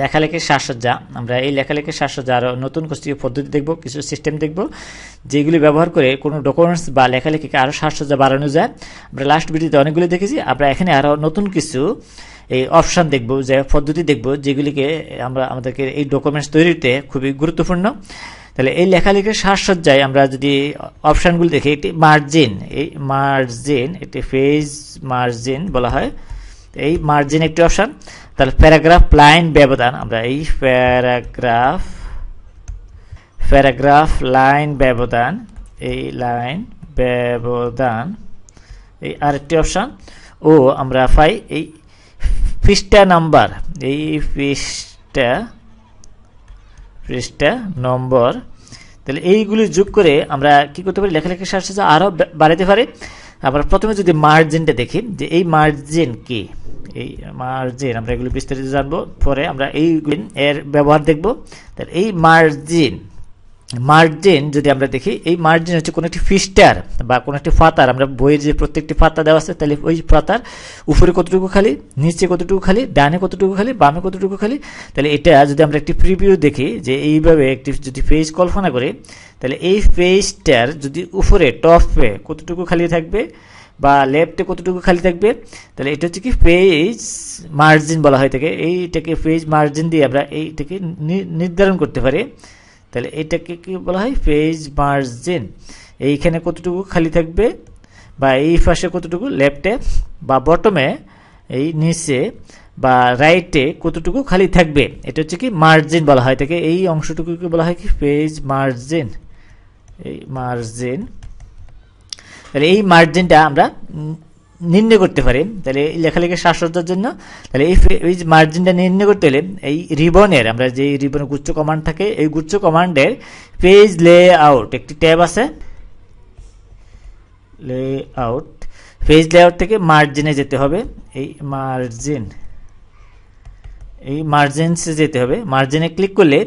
লেখালেখির সাজসজ্জা। আমরা এই লেখালেখির সাজসজ্জা আরও নতুন কিছু পদ্ধতি দেখব, কিছু সিস্টেম দেখব, যেগুলি ব্যবহার করে কোনো ডকুমেন্টস বা লেখালেখিকে আরও সাজসজ্জা বাড়ানো যায়। আমরা লাস্ট ভিডিওতে অনেকগুলি দেখেছি। আমরা এখানে আরও নতুন কিছু এই অপশান দেখব, যে পদ্ধতি দেখব, যেগুলিকে আমরা আমাদেরকে এই ডকুমেন্টস তৈরিতে খুবই গুরুত্বপূর্ণ। তাহলে এই লেখালেখির সাজসজ্জায় আমরা যদি অপশানগুলি দেখি, একটি মার্জিন এই মার্জিন একটি ফেজ মার্জিন বলা হয়। এই মার্জিন একটি অপশান তাহলে প্যারাগ্রাফ লাইন ব্যবধান, আমরা এই প্যারাগ্রাফ প্যারাগ্রাফ লাইন ব্যবধান, এই লাইন ব্যবধান, এই আরেকটি অপশান, ও আমরা পাই এই পৃষ্ঠা নাম্বার, এই পৃষ্ঠা পৃষ্ঠা নম্বর। তাহলে এইগুলি যোগ করে আমরা কি করতে পারি? লেখালেখির সাজসজ্জা আরও বাড়াতে পারি। আমরা প্রথমে যদি মার্জিনটা দেখি, যে এই মার্জিন কি? এই মার্জিন আমরা এগুলো বিস্তারিত জানব। পরে আমরা এই এর ব্যবহার দেখব। তার এই মার্জিন মার্জিন যদি আমরা দেখি, এই মার্জিন হচ্ছে কোনো একটি ফিস্টার বা কোনো একটি ফাতার। আমরা বইয়ের যে প্রত্যেকটি ফাতা দেওয়া আছে, তাহলে ওই ফাতার উপরে কতটুকু খালি, নিচে কতটুকু খালি, ডানে কতটুকু খালি, বামে কতটুকু খালি, তাহলে এটা যদি আমরা একটি প্রিভিউ দেখি, যে এইভাবে একটি যদি পেজ কল্পনা করি, তাহলে এই পেজটার যদি উপরে টপে কতটুকু খালি থাকবে বা লেফটে কতটুকু খালি থাকবে, তাহলে এটা হচ্ছে কি পেজ মার্জিন বলা হয় থাকে এইটাকে পেজ মার্জিন দিয়ে আমরা এইটাকে নির্ধারণ করতে পারি। তাহলে এটাকে কি বলা হয়? পেজ মার্জিন এইখানে কতটুকু খালি থাকবে? বা এই পাশে কতটুকু? লেফটে বা বটমে, এই নিচে বা রাইটে কতটুকু খালি থাকবে? এটা হচ্ছে কি মার্জিন বলা হয়। থাকে এই অংশটুকুকে বলা হয় কি? পেজ মার্জিন এই মার্জিন তাহলে এই মার্জিনটা আমরা নির্ণয় করতে পারি। তাহলে লেখালেখির শ্বাসজ্জার জন্য, তাহলে এই এই মার্জিনটা নির্ণয় করতে হলে এই রিবনের আমরা যে রিবনের গুচ্ছ কমান্ড থাকে, এই গুচ্ছ কমান্ডের পেজ লে আউট একটি ট্যাব আছে। লে আউট পেজ লে আউট থেকে মার্জিনে যেতে হবে। এই মার্জিন এই মার্জিনসে যেতে হবে। মার্জিনে ক্লিক করলে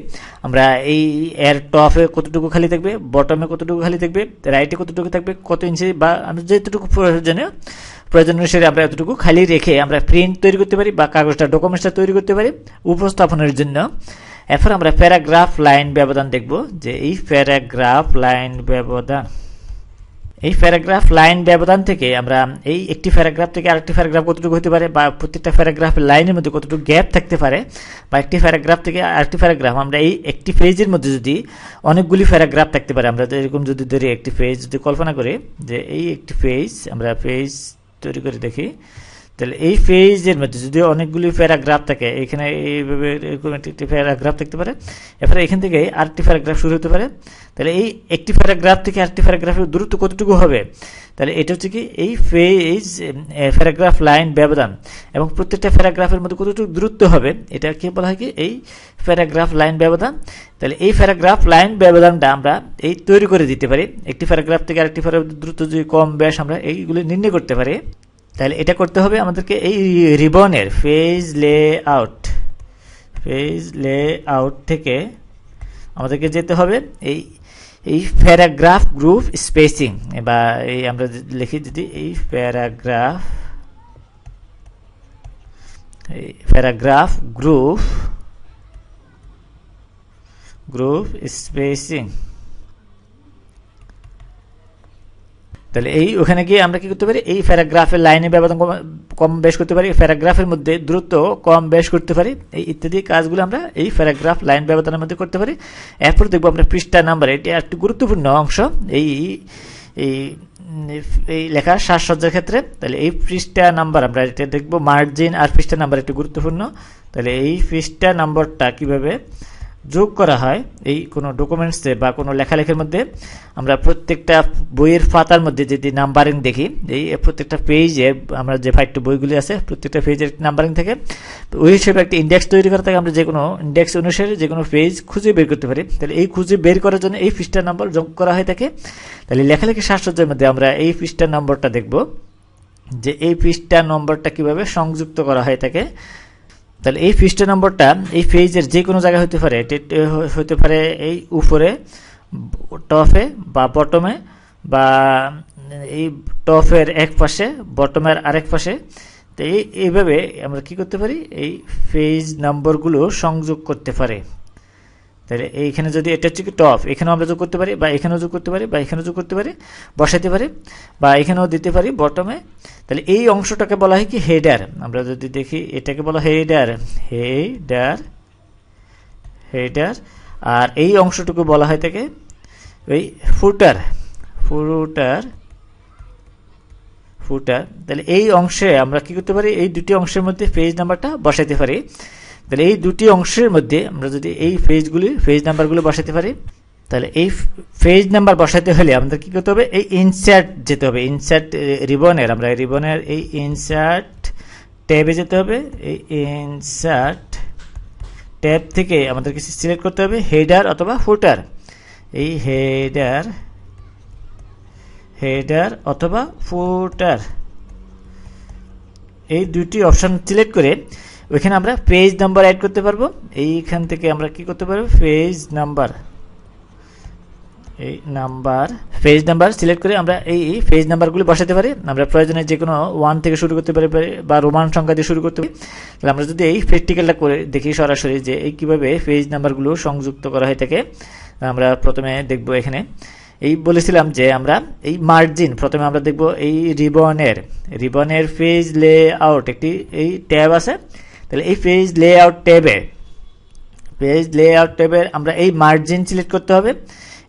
আমরা এই এর টপে কতটুকু খালি থাকবে বটমে কতটুকু খালি থাকবে রাইটে কতটুকু থাকবে, কত ইঞ্চি বা, আমরা যেতটুকু প্রয়োজনীয় প্রয়োজন অনুসারে আমরা এতটুকু খালি রেখে আমরা প্রিন্ট তৈরি করতে পারি বা কাগজটা ডকুমেন্টসটা তৈরি করতে পারি উপস্থাপনের জন্য। এরপর আমরা প্যারাগ্রাফ লাইন ব্যবধান দেখব যে এই প্যারাগ্রাফ লাইন ব্যবধান, এই প্যারাগ্রাফ লাইন ব্যবধান থেকে আমরা এই একটি প্যারাগ্রাফ থেকে আরেকটি প্যারাগ্রাফ কতটুকু হতে পারে বা প্রত্যেকটা প্যারাগ্রাফ লাইনের মধ্যে কতটুকু গ্যাপ থাকতে পারে বা একটি প্যারাগ্রাফ থেকে আরেকটি প্যারাগ্রাফ আমরা এই একটি পেজের মধ্যে যদি অনেকগুলি প্যারাগ্রাফ থাকতে পারে, আমরা এরকম যদি ধরি একটি পেজ যদি কল্পনা করি যে এই একটি পেজ আমরা পেজ তৈরি করে দেখি তাহলে এই পেজের মধ্যে যদি অনেকগুলি প্যারাগ্রাফ থাকে, এখানে এইভাবে এরকম একটি প্যারাগ্রাফ থাকতে পারে। এরপরে এখান থেকে আরেকটি প্যারাগ্রাফ শুরু হতে পারে। তাহলে এই একটি প্যারাগ্রাফ থেকে আরেকটি প্যারাগ্রাফের দূরত্ব কতটুকু হবে? তাহলে এটা হচ্ছে কি এই পেজ প্যারাগ্রাফ লাইন ব্যবধান এবং প্রত্যেকটা প্যারাগ্রাফের মধ্যে কতটুকু দূরত্ব হবে, এটা কি বলা হয় কি এই প্যারাগ্রাফ লাইন ব্যবধান? তাহলে এই প্যারাগ্রাফ লাইন ব্যবধানটা আমরা এই তৈরি করে দিতে পারি। একটি প্যারাগ্রাফ থেকে আরেকটি প্যারাগ্রাফ দ্রুত যদি কম বেশ আমরা এইগুলি নির্ণয় করতে পারি। তাহলে এটা করতে হবে আমাদেরকে এই রিবনের page layout page layout থেকে আমাদেরকে যেতে হবে এই এই প্যারাগ্রাফ গ্রুপ স্পেসিং বা এই আমরা লিখি যদি এই প্যারাগ্রাফ এই প্যারাগ্রাফ গ্রুপ গ্রুপ স্পেসিং তাহলে এই ওখানে গিয়ে আমরা কি করতে পারি? এই প্যারাগ্রাফের লাইনে ব্যবধান কম বেশ করতে পারি, প্যারাগ্রাফের মধ্যে দ্রুত কম বেশ করতে পারি, এই ইত্যাদি কাজগুলো আমরা এই প্যারাগ্রাফ লাইন ব্যবধানের মধ্যে করতে পারি। এরপর দেখব আমরা পৃষ্ঠা নাম্বার, এটি একটি গুরুত্বপূর্ণ অংশ, এই এই এই লেখার সাজসজ্জার ক্ষেত্রে। তাহলে এই পৃষ্ঠা নাম্বার আমরা এটা দেখব, মার্জিন আর পৃষ্ঠা নাম্বার একটি গুরুত্বপূর্ণ। তাহলে এই পৃষ্ঠা নাম্বারটা কীভাবে যোগ করা হয়, এই কোনো ডকুমেন্টসে বা কোনো লেখালেখির মধ্যে, আমরা প্রত্যেকটা বইয়ের পাতার মধ্যে যদি নাম্বারিং দেখি, এই প্রত্যেকটা পেজে আমরা যে ফাইভটা বইগুলি আছে, প্রত্যেকটা পেজের নাম্বারিং থাকে, ওই হিসেবে একটা ইন্ডেক্স তৈরি করা থাকে আমরা যে কোনো ইন্ডেক্স অনুসারে যে কোনো পেজ খুঁজে বের করতে পারি। তাহলে এই খুঁজে বের করার জন্য এই পৃষ্ঠার নম্বর যোগ করা হয়ে থাকে। তাহলে লেখালেখি সাজসজ্জার মধ্যে আমরা এই পৃষ্ঠার নম্বরটা দেখব, যে এই পৃষ্ঠার নম্বরটা কীভাবে সংযুক্ত করা হয়ে থাকে। তাহলে এই ফিস্টে নম্বরটা এই পেজের যে কোনো জায়গায় হতে পারে হতে পারে এই উপরে, টপে বা বটমে বা এই টপের এক পাশে, বটমের আরেক পাশে। তো এই, এইভাবে আমরা কি করতে পারি? এই পেজ নাম্বারগুলো সংযোগ করতে পারে। তাহলে এইখানে যদি এটা হচ্ছে কি টপ এখানেও আমরা যোগ করতে পারি, বা এখানেও যোগ করতে পারি, বা এখানেও যোগ করতে পারি বসাতে পারি, বা এখানেও দিতে পারি বটমে তাহলে এই অংশটাকে বলা হয় কি হেডার আমরা যদি দেখি, এটাকে বলা হেডার হেডার হেডার আর এই অংশটুকু বলা হয় থাকে ওই ফুটার ফুটার ফুটার তাহলে এই অংশে আমরা কি করতে পারি, এই দুটি অংশের মধ্যে পেজ নাম্বারটা বসাতে পারি। তাহলে এই দুটি অংশের মধ্যে আমরা যদি এই ফেজগুলি ফেজ নাম্বারগুলো বসাতে পারি, তাহলে এই ফেজ নাম্বার বসাতে হলে আমাদের কী করতে হবে? এই ইনসার্ট যেতে হবে। ইনসার্ট রিবনের আমরা রিবনের এই ইনসার্ট ট্যাবে যেতে হবে। এই ইনসার্ট ট্যাব থেকে আমাদের কিছু সিলেক্ট করতে হবে। হেডার অথবা ফুটার এই হেডার হেডার অথবা ফুটার এই দুটি অপশান সিলেক্ট করে ওইখানে আমরা পেজ নাম্বার অ্যাড করতে পারব। এইখান থেকে আমরা কি করতে পারব? পেজ নাম্বার এই নাম্বার পেজ নাম্বার সিলেক্ট করে আমরা এই পেজ নাম্বারগুলি বসাতে পারি। আমরা প্রয়োজনে যে কোনো ওয়ান থেকে শুরু করতে পারি বা রোমান সংখ্যা দিয়ে শুরু করতে পারি। তাহলে আমরা যদি এই প্র্যাকটিক্যালটা করে দেখি সরাসরি যে এই কীভাবে পেজ নাম্বারগুলো সংযুক্ত করা হয়ে থাকে আমরা প্রথমে দেখব এখানে। এই বলেছিলাম যে আমরা এই মার্জিন প্রথমে আমরা দেখব এই রিবনের রিবনের পেজ লে আউট একটি এই ট্যাব আছে। তাহলে এই পেজ লে আউট ট্যাবে পেজ লে আউট ট্যাবে আমরা এই মার্জিন সিলেক্ট করতে হবে।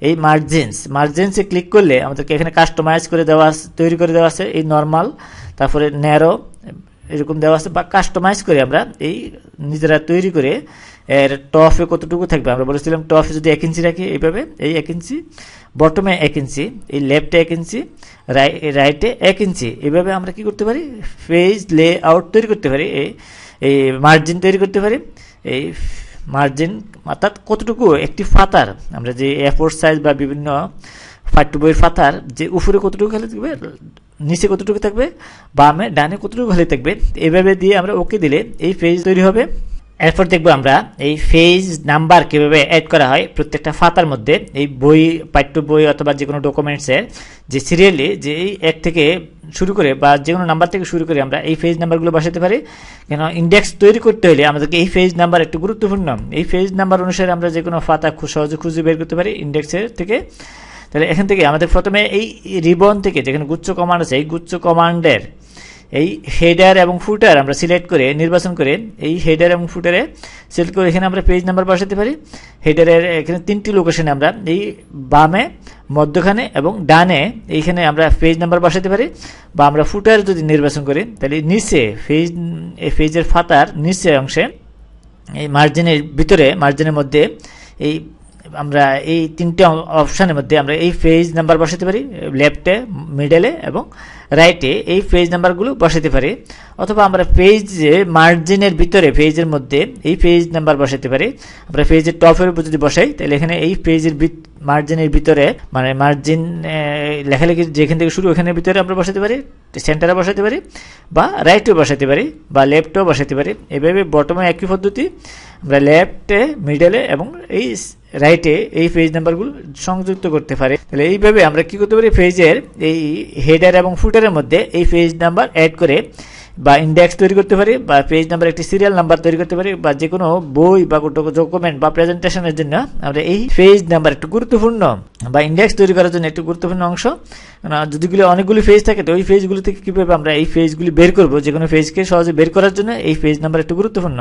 এই মার্জিনস মার্জিনসে ক্লিক করলে আমাদেরকে এখানে কাস্টমাইজ করে দেওয়া আছে, তৈরি করে দেওয়া আছে, এই নর্মাল তারপরে ন্যারো এরকম দেওয়া আছে, বা কাস্টমাইজ করে আমরা এই নিজেরা তৈরি করে এর টপে কতটুকু থাকবে। আমরা বলেছিলাম টফে যদি এক ইঞ্চি রাখি, এইভাবে এই এক ইঞ্চি বটমে এক ইঞ্চি এই লেফটে এক ইঞ্চি রাইটে এক ইঞ্চি এইভাবে আমরা কি করতে পারি? ফেজ লে আউট তৈরি করতে পারি। এই এই মার্জিন তৈরি করতে পারি। এই মার্জিন অর্থাৎ কতটুকু? একটি ফাতার আমরা যে এফোর সাইজ বা বিভিন্ন পাঠ্য বইয়ের ফাতার যে উপরে কতটুকু খালি থাকবে, নিচে কতটুকু থাকবে, বামে, ডানে কতটুকু খালি থাকবে, এভাবে দিয়ে আমরা ওকে দিলে এই পেজ তৈরি হবে। এরপর দেখব আমরা এই ফেজ নাম্বার কীভাবে অ্যাড করা হয়। প্রত্যেকটা ফাতার মধ্যে এই বই, পাঠ্য বই অথবা যে কোনো ডকুমেন্টসের যে সিরিয়ালি যে এই এক থেকে শুরু করে বা যে কোনো নাম্বার থেকে শুরু করে আমরা এই ফেজ নাম্বারগুলো বসাতে পারি। কেন ইন্ডেক্স তৈরি করতে হলে আমাদেরকে এই ফেজ নাম্বার একটু গুরুত্বপূর্ণ। এই ফেজ নাম্বার অনুসারে আমরা যে কোনো ফাতা খুব সহজে খুঁজে বের করতে পারি ইন্ডেক্সের থেকে। তাহলে এখান থেকে আমাদের প্রথমে এই রিবন থেকে যেখানে গুচ্ছ কমান্ড আছে, এই গুচ্ছ কমান্ডের এই হেডার এবং ফুটার আমরা সিলেক্ট করে নির্বাচন করে এই হেডার এবং ফুটারে সিলেক্ট করে এখানে আমরা পেজ নাম্বার বসাতে পারি। হেডারের এখানে তিনটি লোকেশনে আমরা এই বামে, মধ্যখানে এবং ডানে এইখানে আমরা পেজ নাম্বার বসাতে পারি বা আমরা ফুটার যদি নির্বাচন করি তাহলে নিচে পেজ, এই পেজের ফাতার নিচে অংশে এই মার্জিনের ভিতরে মার্জিনের মধ্যে এই আমরা এই তিনটে অপশানের মধ্যে আমরা এই পেজ নাম্বার বসাতে পারি লেফটে মিডেলে এবং রাইটে এই পেজ নাম্বারগুলো বসাতে পারি, অথবা আমরা পেজ মার্জিনের ভিতরে পেজের মধ্যে এই পেজ নাম্বার বসাতে পারি। আমরা পেজের টপের উপর যদি বসাই, তাহলে এখানে এই পেজের মার্জিনের ভিতরে মানে মার্জিন লেখালেখি যেখান থেকে শুরু, ওখানের ভিতরে আমরা বসাতে পারি সেন্টারে বসাতে পারি, বা রাইটেও বসাতে পারি, বা লেফটেও বসাতে পারি। এভাবে বটমে একই পদ্ধতি, আমরা লেফটে মিডলে এবং এই রাইটে এই পেজ নাম্বারগুলো সংযুক্ত করতে পারে। তাহলে এইভাবে আমরা কি করতে পারি? পেজের এই হেডার এবং ফুটারের মধ্যে এই পেজ নাম্বার অ্যাড করে বা ইন্ডেক্স তৈরি করতে পারি, বা পেজ নাম্বার একটি সিরিয়াল নাম্বার তৈরি করতে পারি, বা যে কোনো বই বা ডকুমেন্ট বা প্রেজেন্টেশনের জন্য আমরা এই পেজ নাম্বার একটু গুরুত্বপূর্ণ বা ইন্ডেক্স তৈরি করার জন্য একটু গুরুত্বপূর্ণ অংশ। যদিগুলি অনেকগুলি পেজ থাকে, তো ওই পেজগুলি থেকে কীভাবে আমরা এই পেজগুলি বের করব? যে কোনো পেজকে সহজে বের করার জন্য এই পেজ নাম্বার একটু গুরুত্বপূর্ণ।